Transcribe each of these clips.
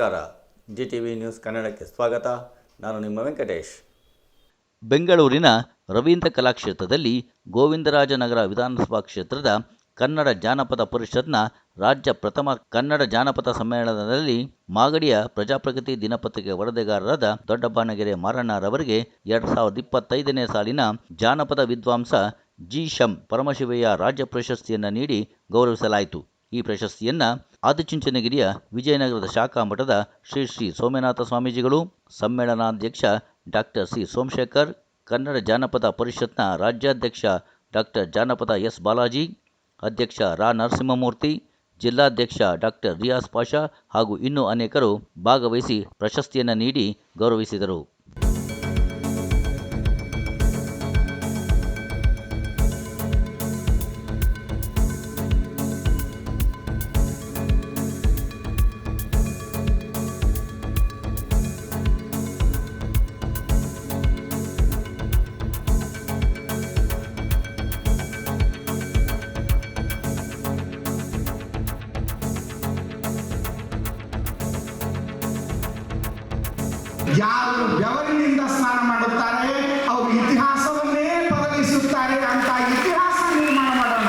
ನಮಸ್ಕಾರ. G T V news ಕನ್ನಡಕ್ಕೆ ಸ್ವಾಗತ. ನಾನು ನಿಮ್ಮ ವೆಂಕಟೇಶ್. ಬೆಂಗಳೂರಿನ ರವೀಂದ್ರ ಕಲಾಕ್ಷೇತ್ರದಲ್ಲಿ ಗೋವಿಂದರಾಜನಗರ ವಿಧಾನಸಭಾ ಕ್ಷೇತ್ರದ ಕನ್ನಡ ಜಾನಪದ ಪರಿಷತ್ನ ರಾಜ್ಯ ಪ್ರಥಮ ಕನ್ನಡ ಜಾನಪದ ಸಮ್ಮೇಳನದಲ್ಲಿ ಮಾಗಡಿಯ ಪ್ರಜಾಪ್ರಗತಿ ದಿನಪತ್ರಿಕೆ ವರದಿಗಾರರಾದ ದೊಡ್ಡಬಾಣಗೆರೆ ಮಾರಣ್ಣರವರಿಗೆ ಎರಡು ಸಾವಿರದ ಇಪ್ಪತ್ತೈದನೇ ಸಾಲಿನ ಜಾನಪದ ವಿದ್ವಾಂಸ ಜಿ. ಶಂ. ಪರಮಶಿವಯ್ಯ ರಾಜ್ಯ ಪ್ರಶಸ್ತಿಯನ್ನು ನೀಡಿ ಗೌರವಿಸಲಾಯಿತು. ಈ ಪ್ರಶಸ್ತಿಯನ್ನ ಆದಿಚುಂಚನಗಿರಿಯ ವಿಜಯನಗರದ ಶಾಖಾ ಮಠದ ಶ್ರೀ ಶ್ರೀ ಸೋಮನಾಥ ಸ್ವಾಮೀಜಿಗಳು, ಸಮ್ಮೇಳನಾಧ್ಯಕ್ಷ ಡಾಕ್ಟರ್ ಸಿ ಸೋಮಶೇಖರ್, ಕನ್ನಡ ಜಾನಪದ ಪರಿಷತ್ನ ರಾಜ್ಯಾಧ್ಯಕ್ಷ ಡಾಕ್ಟರ್ ಜಾನಪದ ಎಸ್ ಬಾಲಾಜಿ, ಅಧ್ಯಕ್ಷ ರಾ ನರಸಿಂಹಮೂರ್ತಿ, ಜಿಲ್ಲಾಧ್ಯಕ್ಷ ಡಾಕ್ಟರ್ ರಿಯಾಸ್ ಪಾಷಾ ಹಾಗೂ ಇನ್ನೂ ಅನೇಕರು ಭಾಗವಹಿಸಿ ಪ್ರಶಸ್ತಿಯನ್ನು ನೀಡಿ ಗೌರವಿಸಿದರು. ಯಾರು ಬೆವರಿನಿಂದ ಸ್ನಾನ ಮಾಡುತ್ತಾರೆ, ಅವರು ಇತಿಹಾಸವನ್ನೇ ಬದಲಿಸುತ್ತಾರೆ, ಅಂತ ಇತಿಹಾಸ ನಿರ್ಮಾಣ ಮಾಡೋಣ.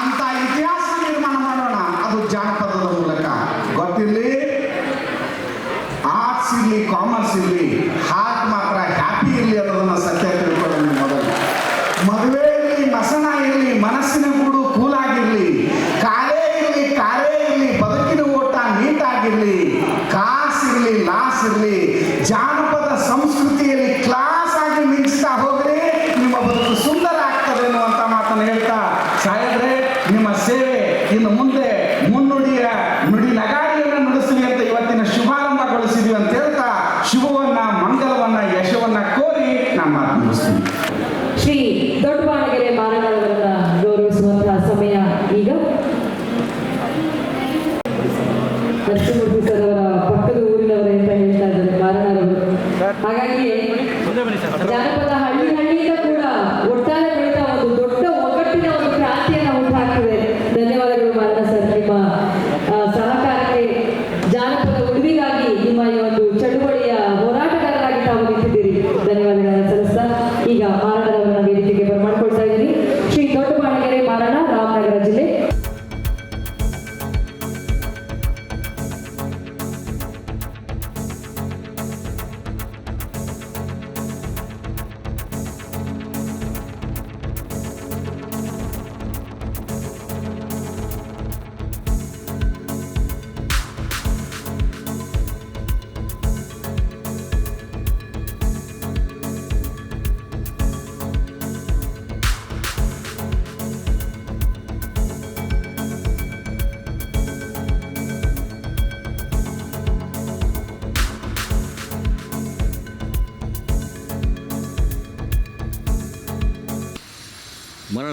ಅಂತ ಇತಿಹಾಸ ನಿರ್ಮಾಣ ಮಾಡೋಣ. ಅದು ಜಾನಪದದ ಮೂಲಕ. ಗೊತ್ತಿರಲಿ? ಆರ್ಟ್ಸ್ ಇರಲಿ ಕಾಮರ್ಸ್ ಇರಲಿ ಹಾರ್ಟ್ ಮಾತ್ರ ಹ್ಯಾಪಿ ಇರಲಿ ಅನ್ನೋದನ್ನ ಸತ್ಯ ತಿಳ್ಕೊಳ್ಳೋಣ ಮೊದಲು. ಮದುವೆ ಇರಲಿ ಮಸನ ಇರಲಿ, ಮನಸ್ಸಿನ ಕೂಡ ಕೂಲಾಗಿರ್ಲಿ ನಾನು ಮಾತು ಮುಗಿಸ್ತೀನಿ ಶ್ರೀ ದೊಡ್ಡಬಾಣಗೆರೆ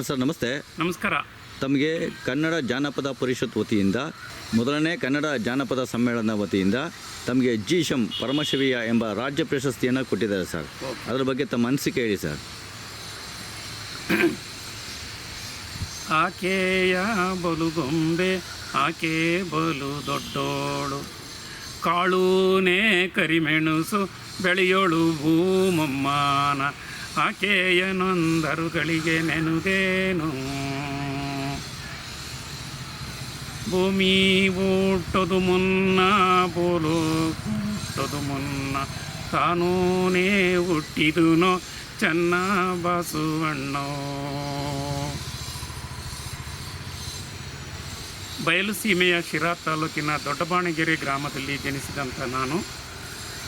ಸರ್ ನಮಸ್ತೆ. ನಮಸ್ಕಾರ. ತಮಗೆ ಕನ್ನಡ ಜಾನಪದ ಪರಿಷತ್ ವತಿಯಿಂದ ಮೊದಲನೇ ಕನ್ನಡ ಜಾನಪದ ಸಮ್ಮೇಳನ ವತಿಯಿಂದ ತಮಗೆ ಜಿ ಶಂ ಪರಮಶಿವಯ್ಯ ಎಂಬ ರಾಜ್ಯ ಪ್ರಶಸ್ತಿಯನ್ನು ಕೊಟ್ಟಿದ್ದಾರೆ ಸರ್. ಅದರ ಬಗ್ಗೆ ತಮ್ಮ ಅನಿಸಿಕೆ ಹೇಳಿ ಸರ್. ಆಕೆಯ ಬಲುಗೊಂಬೆ ಆಕೆ ಬಲು ದೊಡ್ಡೋಳು. ಕಾಳೂನೇ ಕರಿಮೆಣಸು ಬೆಳೆಯೋಳು ಭೂಮಮ್ಮಾನ. ಆಕೆಯ ನೊಂದರುಗಳಿಗೆ ನೆನುಗೇನು ಭೂಮಿ ಊಟದು ಮುನ್ನ, ಬೋಲು ಹುಟ್ಟದು ಮುನ್ನ. ತಾನೂನೇ ಹುಟ್ಟಿದುನೋ ಚೆನ್ನ ಬಸವಣ್ಣೋ. ಬಯಲು ಸೀಮೆಯ ಶಿರಾ ತಾಲೂಕಿನ ದೊಡ್ಡಬಾಣಗೆರೆ ಗ್ರಾಮದಲ್ಲಿ ಜನಿಸಿದಂಥ ನಾನು.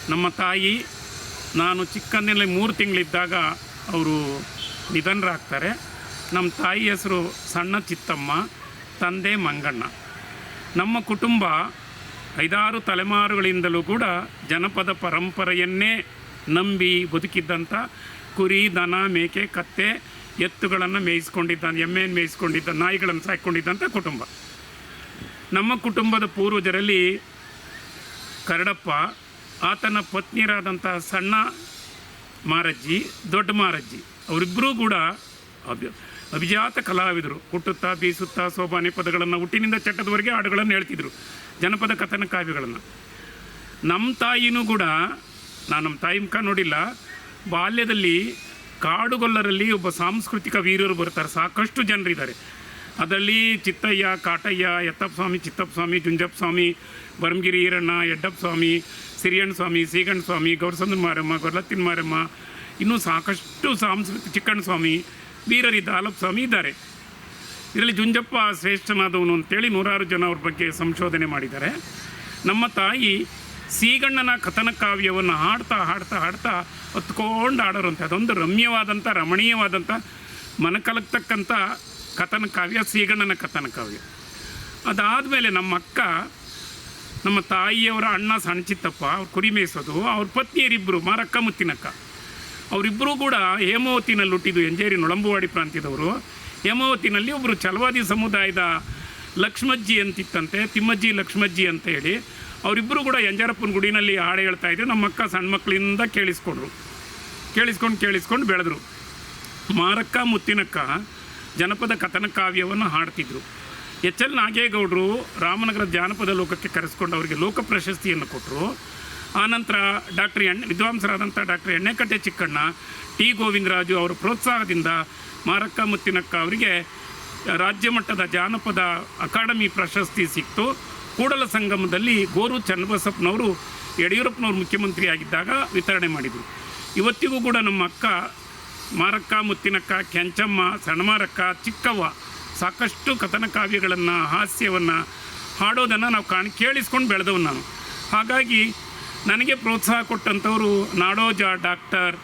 ನಮ್ಮ ತಾಯಿ ನಾನು ಚಿಕ್ಕಂದಿನಲ್ಲಿ ಮೂರು ತಿಂಗಳಿದ್ದಾಗ ಅವರು ನಿಧನರಾಗ್ತಾರೆ. ನಮ್ಮ ತಾಯಿ ಹೆಸರು ಸಣ್ಣ ಚಿತ್ತಮ್ಮ, ತಂದೆ ಮಂಗಣ್ಣ. ನಮ್ಮ ಕುಟುಂಬ ಐದಾರು ತಲೆಮಾರುಗಳಿಂದಲೂ ಕೂಡ ಜನಪದ ಪರಂಪರೆಯನ್ನೇ ನಂಬಿ ಬದುಕಿದ್ದಂಥ ಕುರಿ, ದನ, ಮೇಕೆ, ಕತ್ತೆ ಎತ್ತುಗಳನ್ನು ಮೇಯಿಸ್ಕೊಂಡಿದ್ದ ಎಮ್ಮೆಯನ್ನು ಮೇಯಿಸ್ಕೊಂಡಿದ್ದ ನಾಯಿಗಳನ್ನು ಸಾಕೊಂಡಿದ್ದಂಥ ಕುಟುಂಬ. ನಮ್ಮ ಕುಟುಂಬದ ಪೂರ್ವಜರಲ್ಲಿ ಕರಡಪ್ಪ ಆತನ ಪತ್ನಿಯರಾದಂಥ ಸಣ್ಣ ಮಾರಜ್ಜಿ, ದೊಡ್ಡ ಮಾರಜ್ಜಿ ಅವರಿಬ್ಬರೂ ಕೂಡ ಅಭ್ಯ ಅಭಿಜಾತ ಕಲಾವಿದರು. ಹುಟ್ಟುತ್ತಾ, ಬೀಸುತ್ತಾ, ಸೋಬಾನೆ ಪದಗಳನ್ನು ಹುಟ್ಟಿನಿಂದ ಚಟ್ಟದವರೆಗೆ ಹಾಡುಗಳನ್ನು ಹೇಳ್ತಿದ್ರು. ಜನಪದ ಕಥನ ಕಾವ್ಯಗಳನ್ನು. ನಮ್ಮ ತಾಯಿನೂ ಕೂಡ, ನಾನು ನಮ್ಮ ತಾಯಿ ಮುಖ ನೋಡಿಲ್ಲ, ಬಾಲ್ಯದಲ್ಲಿ ಕಾಡುಗೊಲ್ಲರಲ್ಲಿ ಒಬ್ಬ ಸಾಂಸ್ಕೃತಿಕ ವೀರರು ಬರ್ತಾರೆ. ಸಾಕಷ್ಟು ಜನರಿದ್ದಾರೆ. ಅದರಲ್ಲಿ ಚಿತ್ತಯ್ಯ, ಕಾಟಯ್ಯ ಯತ್ತಪ್ಪ ಸ್ವಾಮಿ, ಚಿತ್ತಪ್ಪ ಸ್ವಾಮಿ, ಜುಂಜಪ್ಪ ಸ್ವಾಮಿ, ಬರಮಗಿರಿ ಈರಣ್ಣ ಯಡ್ಡಪ್ಪ ಸ್ವಾಮಿ ಸಿರಿಯಣ್ಣ ಸ್ವಾಮಿ, ಸೀಗಣ್ಣ ಸ್ವಾಮಿ, ಗೌರಸಂದ್ರ ಮಾರಮ್ಮ, ಗೊರ್ಲತ್ತಿನ ಮಾರಮ್ಮ, ಇನ್ನೂ ಸಾಕಷ್ಟು ಸಾಂಸ್ಕೃತಿಕ ಚಿಕ್ಕಣ್ಣ ಸ್ವಾಮಿ ವೀರರಿದ್ದ ದಾಲಪ್ ಸ್ವಾಮಿ ಇದ್ದಾರೆ. ಇದರಲ್ಲಿ ಜುಂಜಪ್ಪ ಶ್ರೇಷ್ಠನಾದವನು ಅಂತೇಳಿ ನೂರಾರು ಜನ ಅವ್ರ ಬಗ್ಗೆ ಸಂಶೋಧನೆ ಮಾಡಿದ್ದಾರೆ. ನಮ್ಮ ತಾಯಿ ಸೀಗಣ್ಣನ ಕಥನ ಕಾವ್ಯವನ್ನು ಹಾಡ್ತಾ ಹಾಡ್ತಾ ಹಾಡ್ತಾ ಹೊತ್ಕೊಂಡು ಆಡೋರಂತೆ ಅದೊಂದು ರಮ್ಯವಾದಂಥ, ರಮಣೀಯವಾದಂಥ, ಮನಕಲಗ್ತಕ್ಕಂಥ ಕಥನ ಕಾವ್ಯ, ಸೀಗಣ್ಣನ ಕಥನ ಕಾವ್ಯ. ಅದಾದಮೇಲೆ ನಮ್ಮ ಅಕ್ಕ ನಮ್ಮ ತಾಯಿಯವರ ಅಣ್ಣ ಸಣ್ಣ ಚಿತ್ತಪ್ಪ ಅವ್ರು ಕುರಿ ಮೇಯಿಸೋದು, ಅವ್ರ ಪತ್ನಿಯರಿಬ್ಬರು ಮಾರಕ್ಕ ಮುತ್ತಿನಕ್ಕ. ಅವರಿಬ್ಬರೂ ಕೂಡ ಹೇಮಾವತಿನಲ್ಲಿ ಹುಟ್ಟಿದ್ದು ಎಂಜೇರಿ ನೊಳಂಬುವಾಡಿ ಪ್ರಾಂತ್ಯದವರು. ಹೇಮಾವತಿನಲ್ಲಿ ಒಬ್ಬರು ಚಲವಾದಿ ಸಮುದಾಯದ ಲಕ್ಷ್ಮಜ್ಜಿ ಅಂತಿತ್ತಂತೆ, ತಿಮ್ಮಜ್ಜಿ ಲಕ್ಷ್ಮಜ್ಜಿ ಅಂತ ಹೇಳಿ. ಅವರಿಬ್ಬರು ಕೂಡ ಎಂಜಾರಪ್ಪನ ಗುಡಿನಲ್ಲಿ ಹಾಡು ಹೇಳ್ತಾ ಇದ್ದರು ನಮ್ಮ ಅಕ್ಕ ಸಣ್ಣ ಮಕ್ಕಳಿಂದ ಕೇಳಿಸ್ಕೊಂಡ್ರು. ಕೇಳಿಸ್ಕೊಂಡು ಕೇಳಿಸ್ಕೊಂಡು ಬೆಳೆದ್ರು. ಮಾರಕ್ಕ ಮುತ್ತಿನಕ್ಕ ಜನಪದ ಕಥನ ಕಾವ್ಯವನ್ನು ಹಾಡ್ತಿದ್ರು. ಎಚ್ ಎಲ್ ನಾಗೇಗೌಡರು ರಾಮನಗರ ಜಾನಪದ ಲೋಕಕ್ಕೆ ಕರೆಸ್ಕೊಂಡು ಅವರಿಗೆ ಲೋಕ ಪ್ರಶಸ್ತಿಯನ್ನು ಕೊಟ್ಟರು ಆನಂತರ ಡಾಕ್ಟರ್ ಎಣ್ಣೆ ವಿದ್ವಾಂಸರಾದಂಥ ಡಾಕ್ಟರ್ ಎಣ್ಣೆಕಟ್ಟೆ ಚಿಕ್ಕಣ್ಣ, ಟಿ ಗೋವಿಂದರಾಜು ಅವರ ಪ್ರೋತ್ಸಾಹದಿಂದ ಮಾರಕ್ಕ ಮುತ್ತಿನಕ್ಕ ಅವರಿಗೆ ರಾಜ್ಯ ಮಟ್ಟದ ಜಾನಪದ ಅಕಾಡೆಮಿ ಪ್ರಶಸ್ತಿ ಸಿಕ್ತು. ಕೂಡಲ ಸಂಗಮದಲ್ಲಿ ಗೋರು ಚನ್ನಬಸಪ್ಪನವರು ಯಡಿಯೂರಪ್ಪನವರು ಮುಖ್ಯಮಂತ್ರಿಯಾಗಿದ್ದಾಗ ವಿತರಣೆ ಮಾಡಿದರು. ಇವತ್ತಿಗೂ ಕೂಡ ನಮ್ಮ ಅಕ್ಕ ಮಾರಕ್ಕ ಮುತ್ತಿನಕ್ಕ, ಕೆಂಚಮ್ಮ, ಸಣ್ಣಮಾರಕ್ಕ, ಚಿಕ್ಕವ್ವ ಸಾಕಷ್ಟು ಕಥನ ಕಾವ್ಯಗಳನ್ನು, ಹಾಸ್ಯವನ್ನು, ಹಾಡೋದನ್ನು ನಾವು ಕಾಣ್, ಕೇಳಿಸ್ಕೊಂಡು ಬೆಳೆದವು ನಾನು. ಹಾಗಾಗಿ ನನಗೆ ಪ್ರೋತ್ಸಾಹ ಕೊಟ್ಟಂಥವರು ನಾಡೋಜ ಡಾಕ್ಟರ್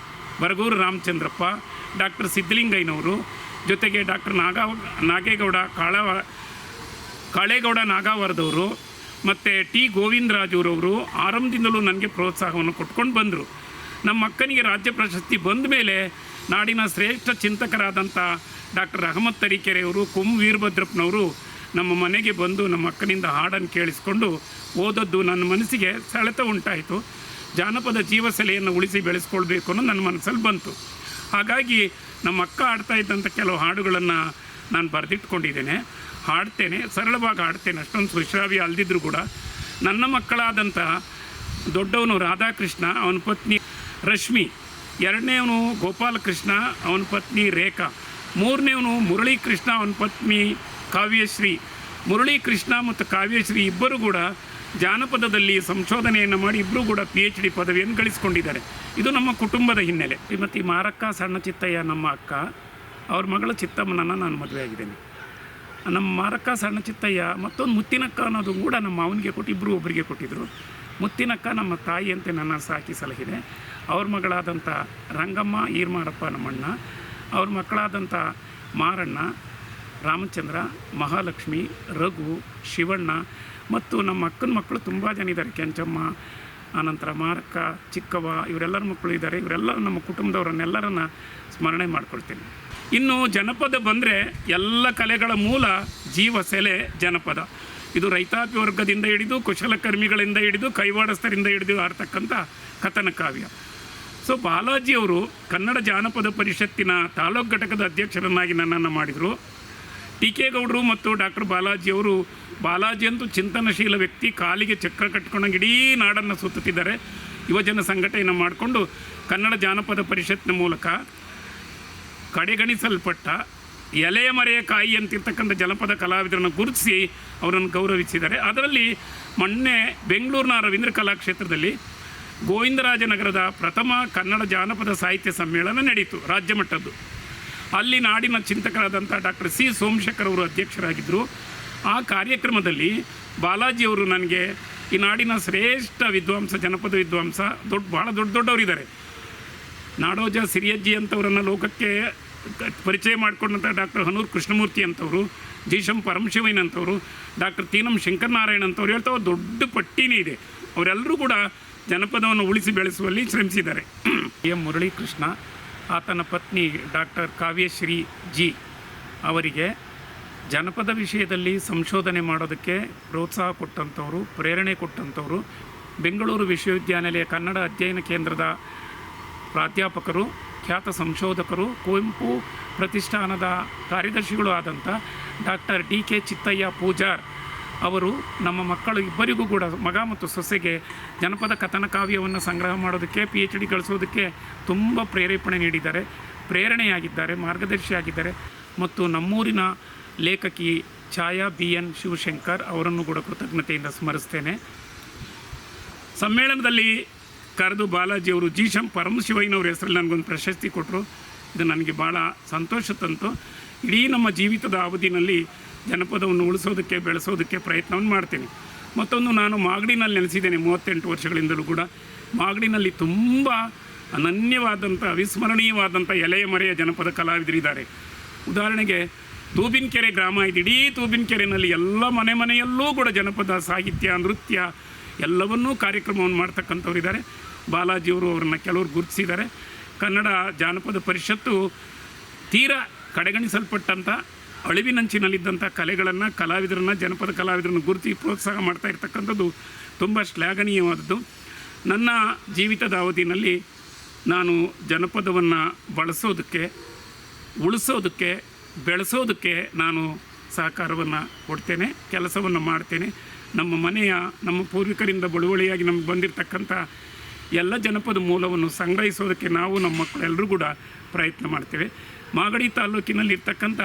ಬರಗೂರು ರಾಮಚಂದ್ರಪ್ಪ, ಡಾಕ್ಟರ್ ಸಿದ್ಧಲಿಂಗಯ್ಯನವರು, ಜೊತೆಗೆ ಡಾಕ್ಟರ್ ನಾಗ, ನಾಗೇಗೌಡ, ಕಾಳವ, ಕಾಳೇಗೌಡ ನಾಗಾವರದವರು ಮತ್ತು ಟಿ ಗೋವಿಂದರಾಜುರವರು ಆರಂಭದಿಂದಲೂ ನನಗೆ ಪ್ರೋತ್ಸಾಹವನ್ನು ಕೊಟ್ಕೊಂಡು ಬಂದರು. ನಮ್ಮ ಅಕ್ಕನಿಗೆ ರಾಜ್ಯ ಪ್ರಶಸ್ತಿ ಬಂದ ಮೇಲೆ ನಾಡಿನ ಶ್ರೇಷ್ಠ ಚಿಂತಕರಾದಂಥ ಡಾಕ್ಟರ್ ಅಹಮದ್ ತರೀಕೆರೆಯವರು ಕುಂ ವೀರಭದ್ರಪ್ಪನವರು ನಮ್ಮ ಮನೆಗೆ ಬಂದು ನಮ್ಮ ಅಕ್ಕನಿಂದ ಹಾಡನ್ನು ಕೇಳಿಸ್ಕೊಂಡು ಓದದ್ದು ನನ್ನ ಮನಸ್ಸಿಗೆ ಸೆಳೆತ ಉಂಟಾಯಿತು. ಜಾನಪದ ಜೀವಸೆಲೆಯನ್ನು ಉಳಿಸಿ ಬೆಳೆಸ್ಕೊಳ್ಬೇಕು ಅನ್ನೋ ನನ್ನ ಮನಸ್ಸಲ್ಲಿ ಬಂತು. ಹಾಗಾಗಿ ನಮ್ಮ ಅಕ್ಕ ಆಡ್ತಾ ಇದ್ದಂಥ ಕೆಲವು ಹಾಡುಗಳನ್ನು ನಾನು ಬರೆದಿಟ್ಕೊಂಡಿದ್ದೇನೆ. ಹಾಡ್ತೇನೆ, ಸರಳವಾಗಿ ಹಾಡ್ತೇನೆ, ಅಷ್ಟೊಂದು ಸುಶ್ರಾವ್ಯ ಅಲ್ದಿದ್ರು ಕೂಡ. ನನ್ನ ಮಕ್ಕಳಾದಂಥ ದೊಡ್ಡವನು ರಾಧಾಕೃಷ್ಣ, ಅವನ ಪತ್ನಿ ರಶ್ಮಿ ಎರಡನೇವನು ಗೋಪಾಲಕೃಷ್ಣ, ಅವನ ಪತ್ನಿ ರೇಖಾ. ಮೂರನೇವನು ಮುರಳೀಕೃಷ್ಣ, ಅವನ ಪತ್ನಿ ಕಾವ್ಯಶ್ರೀ. ಮುರಳೀಕೃಷ್ಣ ಮತ್ತು ಕಾವ್ಯಶ್ರೀ ಇಬ್ಬರು ಕೂಡ ಜಾನಪದದಲ್ಲಿ ಸಂಶೋಧನೆಯನ್ನು ಮಾಡಿ ಇಬ್ಬರೂ ಕೂಡ ಪಿ ಎಚ್ ಡಿ ಪದವಿಯನ್ನು ಗಳಿಸ್ಕೊಂಡಿದ್ದಾರೆ. ಇದು ನಮ್ಮ ಕುಟುಂಬದ ಹಿನ್ನೆಲೆ. ಶ್ರೀಮತಿ ಮಾರಕ್ಕ ಸಣ್ಣ ಚಿತ್ತಯ್ಯ ನಮ್ಮ ಅಕ್ಕ. ಅವ್ರ ಮಗಳ ಚಿತ್ತಮ್ಮನನ್ನು ನಾನು ಮದುವೆ ಆಗಿದ್ದೇನೆ. ನಮ್ಮ ಮಾರಕ್ಕ ಸಣ್ಣ ಚಿತ್ತಯ್ಯ ಮತ್ತೊಂದು ಮುತ್ತಿನಕ್ಕ ಅನ್ನೋದು ಕೂಡ ನಮ್ಮ ಮಾವನಿಗೆ ಕೊಟ್ಟು ಇಬ್ಬರು ಒಬ್ಬರಿಗೆ ಕೊಟ್ಟಿದ್ದರು ಮುತ್ತಿನಕ್ಕ ನಮ್ಮ ತಾಯಿಯಂತೆ ನನ್ನ ಸಾಕಿ ಸಲಹಿದೆ. ಅವ್ರ ಮಗಳಾದಂಥ ರಂಗಮ್ಮ, ಈರ್ಮಾರಪ್ಪ ನಮ್ಮಣ್ಣ, ಅವ್ರ ಮಕ್ಕಳಾದಂಥ ಮಾರಣ್ಣ, ರಾಮಚಂದ್ರ, ಮಹಾಲಕ್ಷ್ಮಿ, ರಘು, ಶಿವಣ್ಣ ಮತ್ತು ನಮ್ಮ ಅಕ್ಕನ ಮಕ್ಕಳು ತುಂಬ ಜನ ಇದ್ದಾರೆ. ಕೆಂಚಮ್ಮ, ಆನಂತರ ಮಾರಕ್ಕ, ಚಿಕ್ಕವ್ವ, ಇವರೆಲ್ಲರ ಮಕ್ಕಳು ಇದ್ದಾರೆ. ಇವರೆಲ್ಲ ನಮ್ಮ ಕುಟುಂಬದವರನ್ನೆಲ್ಲರನ್ನ ಸ್ಮರಣೆ ಮಾಡ್ಕೊಳ್ತೀನಿ. ಇನ್ನು ಜನಪದ ಬಂದರೆ ಎಲ್ಲ ಕಲೆಗಳ ಮೂಲ ಜೀವ ಸೆಲೆ ಜನಪದ. ಇದು ರೈತಾಪಿ ವರ್ಗದಿಂದ ಹಿಡಿದು ಕುಶಲಕರ್ಮಿಗಳಿಂದ ಹಿಡಿದು ಕೈವಾಡಸ್ಥರಿಂದ ಹಿಡಿದು ಆಡ್ತಕ್ಕಂಥ ಕಥನ ಕಾವ್ಯ. ಸೊ ಬಾಲಾಜಿಯವರು ಕನ್ನಡ ಜಾನಪದ ಪರಿಷತ್ತಿನ ತಾಲೂಕು ಘಟಕದ ಅಧ್ಯಕ್ಷರನ್ನಾಗಿ ನನ್ನನ್ನು ಮಾಡಿದರು. ಟಿ ಕೆ ಗೌಡರು ಮತ್ತು ಡಾಕ್ಟರ್ ಬಾಲಾಜಿಯವರು ಬಾಲಾಜಿ ಅಂತೂ ಚಿಂತನಶೀಲ ವ್ಯಕ್ತಿ, ಕಾಲಿಗೆ ಚಕ್ರ ಕಟ್ಕೊಂಡಂಗೆ ಇಡೀ ನಾಡನ್ನು ಸುತ್ತುತ್ತಿದ್ದಾರೆ. ಯುವಜನ ಸಂಘಟನೆಯನ್ನು ಮಾಡಿಕೊಂಡು ಕನ್ನಡ ಜಾನಪದ ಪರಿಷತ್ನ ಮೂಲಕ ಕಡೆಗಣಿಸಲ್ಪಟ್ಟ ಎಲೆಯ ಮರೆಯ ಕಾಯಿ ಅಂತಿರ್ತಕ್ಕಂಥ ಜನಪದ ಕಲಾವಿದರನ್ನು ಗುರುತಿಸಿ ಅವರನ್ನು ಗೌರವಿಸಿದ್ದಾರೆ. ಅದರಲ್ಲಿ ಮೊನ್ನೆ ಬೆಂಗಳೂರಿನ ರವೀಂದ್ರ ಕಲಾಕ್ಷೇತ್ರದಲ್ಲಿ ಗೋವಿಂದರಾಜನಗರದ ಪ್ರಥಮ ಕನ್ನಡ ಜಾನಪದ ಸಾಹಿತ್ಯ ಸಮ್ಮೇಳನ ನಡೆಯಿತು ರಾಜ್ಯ ಮಟ್ಟದ್ದು. ಅಲ್ಲಿ ನಾಡಿನ ಚಿಂತಕರಾದಂಥ ಡಾಕ್ಟರ್ ಸಿ. ಸೋಮಶೇಖರ್ ಅವರು ಅಧ್ಯಕ್ಷರಾಗಿದ್ದರು. ಆ ಕಾರ್ಯಕ್ರಮದಲ್ಲಿ ಬಾಲಾಜಿಯವರು ನನಗೆ, ಈ ನಾಡಿನ ಶ್ರೇಷ್ಠ ವಿದ್ವಾಂಸ, ಜನಪದ ವಿದ್ವಾಂಸ ದೊಡ್ಡ ಭಾಳ ದೊಡ್ಡ ದೊಡ್ಡವರಿದ್ದಾರೆ. ನಾಡೋಜ ಸಿರಿಯಜ್ಜಿ ಅಂತವರನ್ನು ಲೋಕಕ್ಕೆ ಪರಿಚಯ ಮಾಡಿಕೊಂಡಂಥ ಡಾಕ್ಟರ್ ಹನೂರ್ ಕೃಷ್ಣಮೂರ್ತಿ ಅಂತವರು, ಜೀಶಂ ಪರಮಶಿವಯ್ಯನ್ ಅಂಥವ್ರು ಡಾಕ್ಟರ್ ತೀನಂ ಶಂಕರನಾರಾಯಣ ಅಂತವ್ರು ಹೇಳ್ತಾವ ದೊಡ್ಡ ಪಟ್ಟಿನೇ ಇದೆ. ಅವರೆಲ್ಲರೂ ಕೂಡ ಜನಪದವನ್ನು ಉಳಿಸಿ ಬೆಳೆಸುವಲ್ಲಿ ಶ್ರಮಿಸಿದ್ದಾರೆ. ಎಂ ಮುರಳೀಕೃಷ್ಣ, ಆತನ ಪತ್ನಿ ಡಾಕ್ಟರ್ ಕಾವ್ಯಶ್ರೀ ಜಿ ಅವರಿಗೆ ಜನಪದ ವಿಷಯದಲ್ಲಿ ಸಂಶೋಧನೆ ಮಾಡೋದಕ್ಕೆ ಪ್ರೋತ್ಸಾಹ ಕೊಟ್ಟಂಥವರು, ಪ್ರೇರಣೆ ಕೊಟ್ಟಂಥವರು. ಬೆಂಗಳೂರು ವಿಶ್ವವಿದ್ಯಾನಿಲಯ ಕನ್ನಡ ಅಧ್ಯಯನ ಕೇಂದ್ರದ ಪ್ರಾಧ್ಯಾಪಕರು. ಖ್ಯಾತ ಸಂಶೋಧಕರು ಕುವೆಂಪು ಪ್ರತಿಷ್ಠಾನದ ಕಾರ್ಯದರ್ಶಿಗಳು ಆದಂಥ doctor D K Chittayya Pujar ಅವರು ನಮ್ಮ ಮಕ್ಕಳು ಇಬ್ಬರಿಗೂ ಕೂಡ ಮಗ ಮತ್ತು ಸೊಸೆಗೆ ಜನಪದ ಕಥನ ಕಾವ್ಯವನ್ನು ಸಂಗ್ರಹ ಮಾಡೋದಕ್ಕೆ ಪಿ ಎಚ್ ಡಿ ಗಳಿಸೋದಕ್ಕೆ ತುಂಬ ಪ್ರೇರೇಪಣೆ ನೀಡಿದ್ದಾರೆ, ಪ್ರೇರಣೆಯಾಗಿದ್ದಾರೆ, ಮಾರ್ಗದರ್ಶಿಯಾಗಿದ್ದಾರೆ. ಮತ್ತು ನಮ್ಮೂರಿನ ಲೇಖಕಿ ಛಾಯಾ ಬಿ ಎನ್ ಶಿವಶಂಕರ್ ಅವರನ್ನು ಕೂಡ ಕೃತಜ್ಞತೆಯಿಂದ ಸ್ಮರಿಸ್ತೇನೆ. ಸಮ್ಮೇಳನದಲ್ಲಿ ಕರೆದು ಬಾಲಾಜಿಯವರು ಜಿ ಶಂ ಪರಮಶಿವಯ್ಯನವ್ರ ಹೆಸರಲ್ಲಿ ನನಗೊಂದು ಪ್ರಶಸ್ತಿ ಕೊಟ್ಟರು ಇದು ನನಗೆ ಭಾಳ ಸಂತೋಷ ತಂತು. ಇಡೀ ನಮ್ಮ ಜೀವಿತದ ಅವಧಿನಲ್ಲಿ ಜನಪದವನ್ನು ಉಳಿಸೋದಕ್ಕೆ, ಬೆಳೆಸೋದಕ್ಕೆ ಪ್ರಯತ್ನವನ್ನು ಮಾಡ್ತೀನಿ. ಮತ್ತೊಂದು ನಾನು ಮಾಗಡಿನಲ್ಲಿ ನೆಲೆಸಿದ್ದೇನೆ ಮೂವತ್ತೆಂಟು ವರ್ಷಗಳಿಂದಲೂ ಕೂಡ. ಮಾಗಡಿನಲ್ಲಿ ತುಂಬ ಅನನ್ಯವಾದಂಥ, ಅವಿಸ್ಮರಣೀಯವಾದಂಥ ಎಲೆಯ ಮರೆಯ ಜನಪದ ಕಲಾವಿದರಿದ್ದಾರೆ. ಉದಾಹರಣೆಗೆ ತೂಬಿನಕೆರೆ ಗ್ರಾಮ ಇದೆ. ಇಡೀ ತೂಬಿನಕೆರೆಯಲ್ಲಿ ಎಲ್ಲ ಮನೆ ಮನೆಯಲ್ಲೂ ಕೂಡ ಜನಪದ, ಸಾಹಿತ್ಯ, ನೃತ್ಯ ಎಲ್ಲವನ್ನೂ ಕಾರ್ಯಕ್ರಮವನ್ನು ಮಾಡ್ತಕ್ಕಂಥವ್ರು ಇದ್ದಾರೆ. ಬಾಲಾಜಿಯವರು ಅವ್ರನ್ನ ಕೆಲವರು ಗುರುತಿಸಿದ್ದಾರೆ. ಕನ್ನಡ ಜಾನಪದ ಪರಿಷತ್ತು ತೀರಾ ಕಡೆಗಣಿಸಲ್ಪಟ್ಟಂಥ ಅಳಿವಿನಂಚಿನಲ್ಲಿದ್ದಂಥ ಕಲೆಗಳನ್ನು, ಕಲಾವಿದರನ್ನು, ಜನಪದ ಕಲಾವಿದರನ್ನು ಗುರುತಿ ಪ್ರೋತ್ಸಾಹ ಮಾಡ್ತಾ ಇರ್ತಕ್ಕಂಥದ್ದು ತುಂಬ ಶ್ಲಾಘನೀಯವಾದದ್ದು. ನನ್ನ ಜೀವಿತದ ಅವಧಿನಲ್ಲಿ ನಾನು ಜನಪದವನ್ನು ಬಳಸೋದಕ್ಕೆ, ಉಳಿಸೋದಕ್ಕೆ, ಬೆಳೆಸೋದಕ್ಕೆ ನಾನು ಸಹಕಾರವನ್ನು ಕೊಡ್ತೇನೆ, ಕೆಲಸವನ್ನು ಮಾಡ್ತೇನೆ. ನಮ್ಮ ಮನೆಯ, ನಮ್ಮ ಪೂರ್ವಿಕರಿಂದ ಬಳುವಳಿಯಾಗಿ ನಮಗೆ ಬಂದಿರತಕ್ಕಂಥ ಎಲ್ಲ ಜನಪದ ಮೂಲವನ್ನು ಸಂಗ್ರಹಿಸೋದಕ್ಕೆ ನಾವು ನಮ್ಮ ಮಕ್ಕಳೆಲ್ಲರೂ ಕೂಡ ಪ್ರಯತ್ನ ಮಾಡ್ತೇವೆ. ಮಾಗಡಿ ತಾಲೂಕಿನಲ್ಲಿರ್ತಕ್ಕಂಥ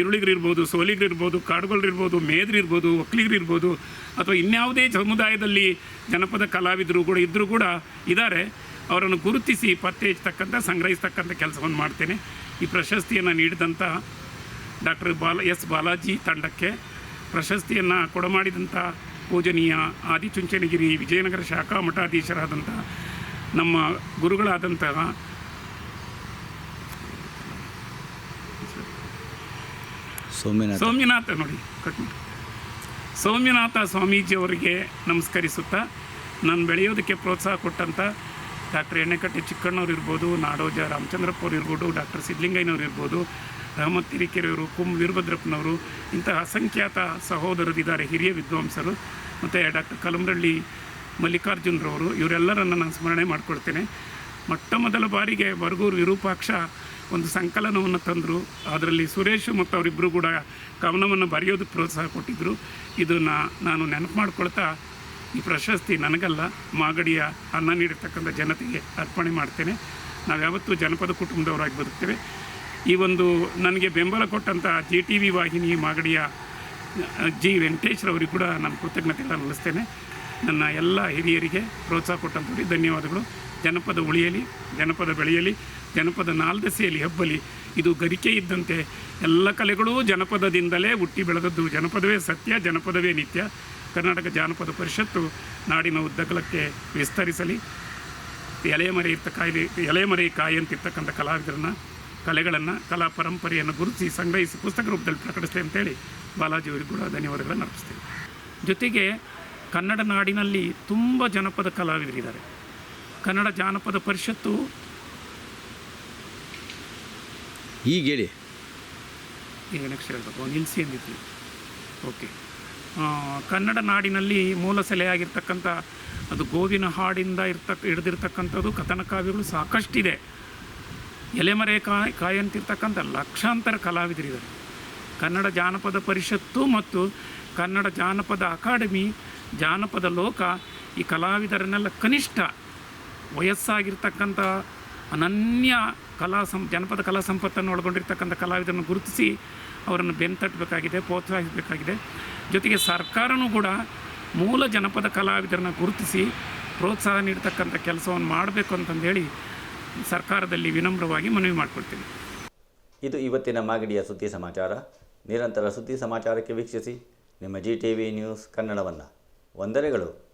ಇರುಳಿಗರಿರ್ಬೋದು ಸೋಲಿಗರಿರ್ಬೋದು ಕಾಡುಗಳಿರ್ಬೋದು ಮೇದ್ರಿರ್ಬೋದು ಒಕ್ಕಲಿಗರಿರ್ಬೋದು ಅಥವಾ ಇನ್ಯಾವುದೇ ಸಮುದಾಯದಲ್ಲಿ ಜನಪದ ಕಲಾವಿದರು ಕೂಡ ಇದ್ದರೂ ಕೂಡ ಇದ್ದಾರೆ ಅವರನ್ನು ಗುರುತಿಸಿ ಪತ್ತೆ ಹಚ್ಚತಕ್ಕಂಥ, ಸಂಗ್ರಹಿಸ್ತಕ್ಕಂಥ ಕೆಲಸವನ್ನು ಮಾಡ್ತೇನೆ. ಈ ಪ್ರಶಸ್ತಿಯನ್ನು ನೀಡಿದಂಥ ಡಾಕ್ಟರ್ ಬಾಲ, ಎಸ್ ಬಾಲಾಜಿ ತಂಡಕ್ಕೆ ಪ್ರಶಸ್ತಿಯನ್ನು ಕೊಡಮಾಡಿದಂಥ ಪೂಜನೀಯ ಆದಿಚುಂಚನಗಿರಿ ವಿಜಯನಗರ ಶಾಖಾ ಮಠಾಧೀಶರಾದಂಥ ನಮ್ಮ ಗುರುಗಳಾದಂತಹ ಸೌಮ್ಯನಾಥ ಸೌಮ್ಯನಾಥ ನೋಡಿ. ಸೌಮ್ಯನಾಥ ಸ್ವಾಮೀಜಿಯವರಿಗೆ ನಮಸ್ಕರಿಸುತ್ತಾ ನಾನು ಬೆಳೆಯೋದಕ್ಕೆ ಪ್ರೋತ್ಸಾಹ ಕೊಟ್ಟಂಥ ಡಾಕ್ಟರ್ ಎಣ್ಣೆಕಟ್ಟೆ ಚಿಕ್ಕಣ್ಣವ್ರು ಇರ್ಬೋದು ನಾಡೋಜ ರಾಮಚಂದ್ರಪ್ಪ ಅವ್ರು ಇರ್ಬೋದು ಡಾಕ್ಟರ್ ಸಿದ್ಲಿಂಗಯ್ಯನವ್ರು ಇರ್ಬೋದು ರಹಮತ್ ತಿರಿಕೆರೆಯವರು ಕುಂ ವೀರಭದ್ರಪ್ಪನವರು, ಇಂತಹ ಅಸಂಖ್ಯಾತ ಸಹೋದರರಿದ್ದಾರೆ, ಹಿರಿಯ ವಿದ್ವಾಂಸರು, ಮತ್ತು ಡಾಕ್ಟರ್ ಕಲಮರಳ್ಳಿ ಮಲ್ಲಿಕಾರ್ಜುನರವರು, ಇವರೆಲ್ಲರನ್ನು ನಾನು ಸ್ಮರಣೆ ಮಾಡಿಕೊಳ್ತೇನೆ. ಮೊಟ್ಟ ಮೊದಲ ಬಾರಿಗೆ ಬರಗೂರು ವಿರೂಪಾಕ್ಷ ಒಂದು ಸಂಕಲನವನ್ನು ತಂದರು. ಅದರಲ್ಲಿ ಸುರೇಶ್ ಮತ್ತು ಅವರಿಬ್ಬರು ಕೂಡ ಕವನವನ್ನು ಬರೆಯೋದಕ್ಕೆ ಪ್ರೋತ್ಸಾಹ ಕೊಟ್ಟಿದ್ದರು ಇದನ್ನು ನಾನು ನೆನಪು ಮಾಡ್ಕೊಳ್ತಾ ಈ ಪ್ರಶಸ್ತಿ ನನಗಲ್ಲ, ಮಾಗಡಿಯ ಅನ್ನ ನೀಡಿರ್ತಕ್ಕಂಥ ಜನತೆಗೆ ಅರ್ಪಣೆ ಮಾಡ್ತೇನೆ. ನಾವು ಯಾವತ್ತೂ ಜನಪದ ಕುಟುಂಬದವರಾಗಿ ಬದುಕ್ತೇವೆ. ಈ ಒಂದು ನನಗೆ ಬೆಂಬಲ ಕೊಟ್ಟಂಥ ಜಿ ಟಿ ವಿ ವಾಹಿನಿ ಮಾಗಡಿಯ ಜಿ ವೆಂಕಟೇಶ್ರವರಿಗೆ ಕೂಡ ನಾನು ಕೃತಜ್ಞತೆಗಳನ್ನು ನಡೆಸ್ತೇನೆ ನನ್ನ ಎಲ್ಲ ಹಿರಿಯರಿಗೆ ಪ್ರೋತ್ಸಾಹ ಕೊಟ್ಟಂಥವ್ರಿಗೆ ಧನ್ಯವಾದಗಳು. ಜನಪದ ಉಳಿಯಲಿ, ಜನಪದ ಬೆಳೆಯಲಿ, ಜನಪದ ನಾಲ್ದಸೆಯಲ್ಲಿ ಹಬ್ಬಲಿ, ಇದು ಗರಿಕೆ ಇದ್ದಂತೆ ಎಲ್ಲ ಕಲೆಗಳೂ ಜನಪದದಿಂದಲೇ ಹುಟ್ಟಿ ಬೆಳೆದದ್ದು. ಜನಪದವೇ ಸತ್ಯ, ಜನಪದವೇ ನಿತ್ಯ. ಕರ್ನಾಟಕ ಜಾನಪದ ಪರಿಷತ್ತು ನಾಡಿನ ಉದ್ದಗಲಕ್ಕೆ ವಿಸ್ತರಿಸಲಿ. ಎಲೆಮರೆ ಇರ್ತ ಕಾಯಿಲೆ, ಎಲೆಮರೆ ಕಾಯಿ ಅಂತಿರ್ತಕ್ಕಂಥ ಕಲಾವಿದರನ್ನ ಕಲೆಗಳನ್ನು ಕಲಾ ಪರಂಪರೆಯನ್ನು ಗುರುತಿಸಿ ಸಂಗ್ರಹಿಸಿ ಪುಸ್ತಕ ರೂಪದಲ್ಲಿ ಪ್ರಕಟಿಸ್ತೇವೆ ಅಂತೇಳಿ ಬಾಲಾಜಿ ಅವರಿಗೆ ಕೂಡ ಧನ್ಯವಾದಗಳನ್ನು ಅರ್ಪಿಸ್ತೇವೆ ಜೊತೆಗೆ ಕನ್ನಡ ನಾಡಿನಲ್ಲಿ ತುಂಬ ಜನಪದ ಕಲಾವಿದರಿದ್ದಾರೆ. ಕನ್ನಡ ಜಾನಪದ ಪರಿಷತ್ತು ಈಗ ಹೇಳಿ. ಈಗ ನೆಕ್ಸ್ಟ್ ಹೇಳ್ಬೇಕು ನಿಲ್ಸಿ ಎಂದಿದ್ವಿ ಓಕೆ ಕನ್ನಡ ನಾಡಿನಲ್ಲಿ ಮೂಲ ಸೆಲೆಯಾಗಿರ್ತಕ್ಕಂಥ ಅದು ಗೋವಿನ ಹಾಡಿಂದ ಇರ್ತಕ್ಕ ಹಿಡಿದಿರ್ತಕ್ಕಂಥದ್ದು ಕಥನ ಕಾವ್ಯಗಳು ಸಾಕಷ್ಟಿದೆ. ಎಲೆಮರೆ ಕಾಯಿ ಕಾಯಂತಿರ್ತಕ್ಕಂಥ ಲಕ್ಷಾಂತರ ಕಲಾವಿದರಿದ್ದಾರೆ ಕನ್ನಡ ಜಾನಪದ ಪರಿಷತ್ತು ಮತ್ತು ಕನ್ನಡ ಜಾನಪದ ಅಕಾಡೆಮಿ, ಜಾನಪದ ಲೋಕ ಈ ಕಲಾವಿದರನ್ನೆಲ್ಲ ಕನಿಷ್ಠ ವಯಸ್ಸಾಗಿರ್ತಕ್ಕಂಥ ಅನನ್ಯ ಕಲಾ ಸಂ, ಜನಪದ ಕಲಾ ಸಂಪತ್ತನ್ನು ಒಳಗೊಂಡಿರ್ತಕ್ಕಂಥ ಕಲಾವಿದರನ್ನು ಗುರುತಿಸಿ ಅವರನ್ನು ಬೆನ್ತಟ್ಟಬೇಕಾಗಿದೆ ಪ್ರೋತ್ಸಾಹಿಸಬೇಕಾಗಿದೆ. ಜೊತೆಗೆ ಸರ್ಕಾರನೂ ಕೂಡ ಮೂಲ ಜನಪದ ಕಲಾವಿದರನ್ನ ಗುರುತಿಸಿ ಪ್ರೋತ್ಸಾಹ ನೀಡ್ತಕ್ಕಂಥ ಕೆಲಸವನ್ನು ಮಾಡಬೇಕು ಅಂತಂದೇಳಿ ಸರ್ಕಾರದಲ್ಲಿ ವಿನಮ್ರವಾಗಿ ಮನವಿ ಮಾಡ್ಕೊಳ್ತೀನಿ ಇದು ಇವತ್ತಿನ ಮಾಗಡಿಯ ಸುದ್ದಿ ಸಮಾಚಾರ. ನಿರಂತರ ಸುದ್ದಿ ಸಮಾಚಾರಕ್ಕೆ ವೀಕ್ಷಿಸಿ. ನಿಮ್ಮ ಜಿ ಟಿ ವಿ ನ್ಯೂಸ್ ಕನ್ನಡವನ್ನು. ವಂದನೆಗಳು.